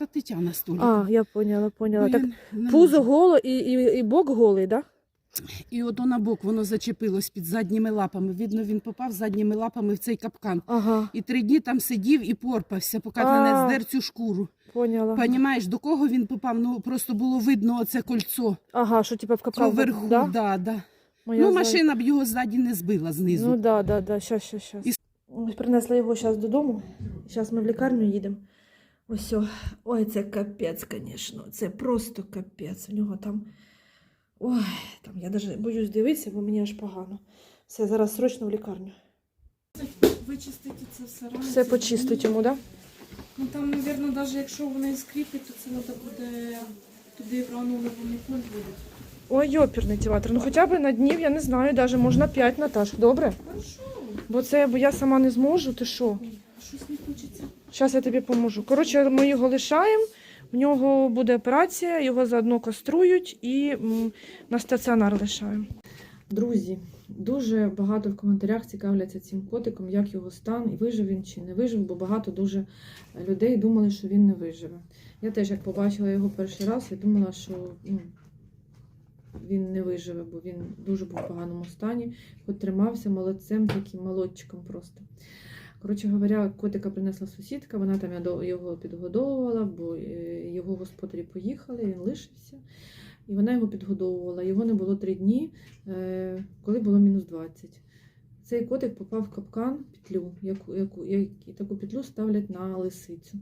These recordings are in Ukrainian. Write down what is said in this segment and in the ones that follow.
та Тетяна Століка. А, я поняла, поняла. Бо Так, я пузо голо і, і, і бок голий, так? Да? І ото на бок воно зачепилось під задніми лапами. Видно, він попав задніми лапами в цей капкан. Ага, І три дні там сидів і порпався, поки А. не здер цю шкуру. поняла. Понімаєш, до кого він попав? Ну просто було видно оце кольцо. Ага, що типа в капкан. Поверху, да? да, да. Моя ну, зай- машина б його ззаді не збила знизу. Ну да, да, да, щас, щас, щас. І- Принесла його зараз додому. Зараз ми в лікарню їдемо. Ось. Ой, це капець, звісно. Це просто капець. У нього там. Ой, там я навіть боюсь дивитися, бо мені аж погано. Все, зараз срочно в лікарню. Вичистити це все разом. Все почистить йому, так? Да? Ну там, мабуть, навіть якщо вони скріпить, то це треба буде туди в рану виникнуть буде. Ой, йоперний театр. Ну хоча б на днів, я не знаю, навіть можна 5, Наташ. Добре? Хорошо. Бо це бо я сама не зможу, ти що? Щось не хочеться. Зараз я тобі поможу. Коротше, ми його лишаємо. В нього буде операція, його заодно каструють і на стаціонар лишаємо. Друзі, дуже багато в коментарях цікавляться цим котиком, як його стан, і вижив він чи не вижив, бо багато дуже людей думали, що він не виживе. Я теж, як побачила його перший раз, я думала, що ну, він не виживе, бо він дуже був в поганому стані, хоч тримався молодцем, таким молодчиком просто. Коротше говоря, котика принесла сусідка, вона там його підгодовувала, бо е, його господарі поїхали, він лишився. І вона його підгодовувала. Його не було три дні, е, коли було мінус 20. Цей котик попав в капкан петлю, яку, яку, яку таку петлю ставлять на лисицю.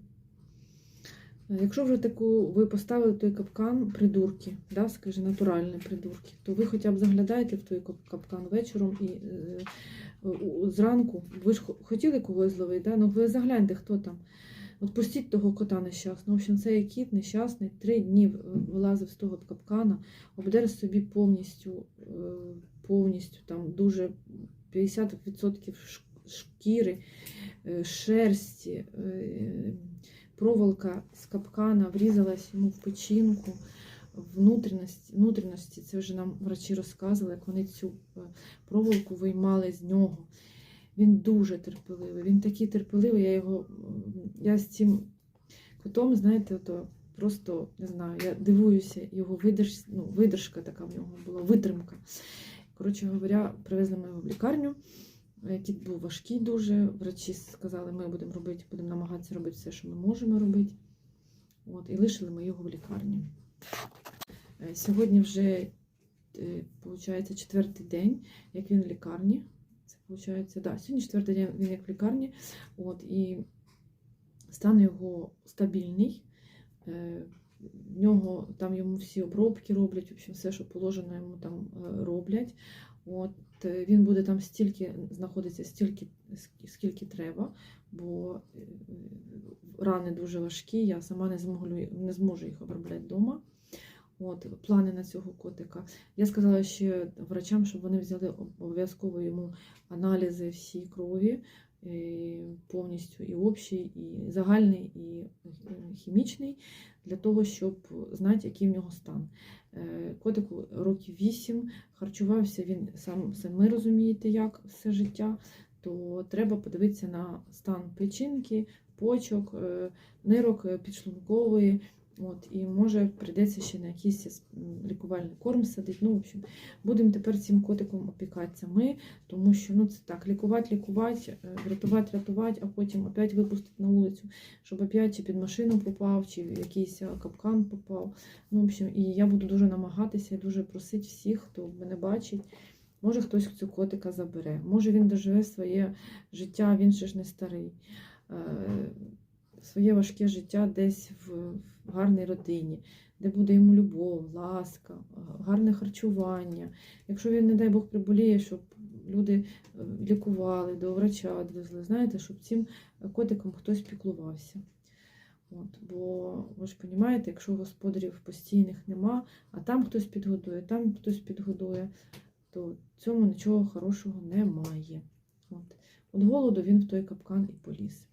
Якщо вже таку ви поставили той капкан придурки, да, скажи, натуральні придурки, то ви хоча б заглядаєте в той капкан вечором і е, зранку. Ви ж хотіли когось зловити, да? ну ви загляньте, хто там. От пустіть того кота нещасного. В общем, цей кіт нещасний три дні вилазив з того капкана, обдер собі повністю, е, повністю там дуже 50% шкіри, е, шерсті, е, проволока з капкана врізалась йому в печінку. Внутрішності, внутрішності, це вже нам врачі розказували, як вони цю е, проволоку виймали з нього. Він дуже терпеливий. Він такий терпеливий. Я його я з цим котом, знаєте, то просто не знаю, я дивуюся, його видерж, ну, видержка така в нього була, витримка. Коротше говоря, привезли ми його в лікарню. Е, Кіт був важкий дуже. Врачі сказали, ми будемо робити, будемо намагатися робити все, що ми можемо робити. От, і лишили ми його в лікарні. Е, Сьогодні вже, виходить, четвертий день, як він в лікарні. Це виходить, да, сьогодні четвертий день він як в лікарні. От, і стан його стабільний. В нього там йому всі обробки роблять, в общем, все, що положено, йому там е, роблять. От, е, він буде там стільки знаходиться, стільки, скільки треба, бо е, рани дуже важкі, я сама не зможу, не зможу їх обробляти вдома. От, плани на цього котика. Я сказала ще врачам, щоб вони взяли обов'язково йому аналізи всі крові, повністю і общий, і загальний, і е, хімічний, для того, щоб знати, який в нього стан. Е, Котику років 8, харчувався він сам самі розумієте, як все життя, то треба подивитися на стан печінки, почок, е, нирок е, підшлункової. От, і може прийдеться ще на якийсь лікувальний корм садити. Ну, в общем, будемо тепер цим котиком опікатися ми, тому що ну, це так, лікувати, лікувати, е, врятувати, рятувати, а потім опять випустити на вулицю, щоб опять чи під машину попав, чи в якийсь е, капкан попав. Ну, в общем, і я буду дуже намагатися і дуже просити всіх, хто мене бачить. Може, хтось цього котика забере. Може, він доживе своє життя, він ще ж не старий. Своє важке життя десь в в гарній родині, де буде йому любов, ласка, гарне харчування. Якщо він, не дай Бог, приболіє, щоб люди е, лікували, до врача відвезли, знаєте, щоб цим котиком хтось піклувався. От, бо ви ж розумієте, якщо господарів постійних нема, а там хтось підгодує, там хтось підгодує, то цьому нічого хорошого немає. От. От голоду він в той капкан і поліз.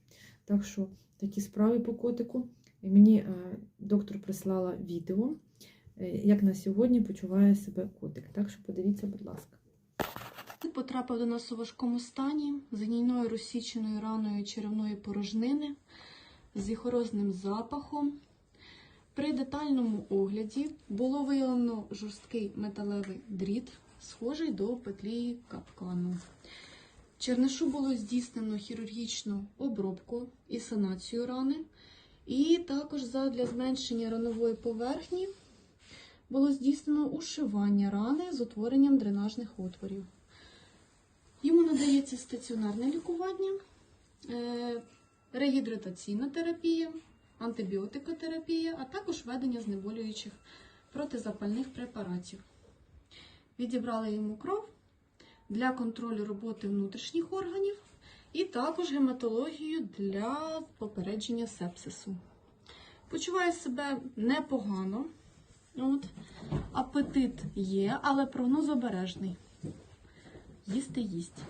Так що такі справи по котику. Мені е, доктор прислала відео, е, як на сьогодні почуває себе котик. Так що подивіться, будь ласка. Потрапив до нас у важкому стані з гнійною розсіченою раною черевної порожнини, з їхорозним запахом. При детальному огляді було виявлено жорсткий металевий дріт, схожий до петлі капкану. Чернишу було здійснено хірургічну обробку і санацію рани, і також задля зменшення ранової поверхні було здійснено ушивання рани з утворенням дренажних отворів. Йому надається стаціонарне лікування, е, регідратаційна терапія, антибіотикотерапія, а також введення знеболюючих протизапальних препаратів. Відібрали йому кров для контролю роботи внутрішніх органів і також гематологію для попередження сепсису. Почуваю себе непогано. От. Апетит є, але прогноз обережний. Їсти їсть.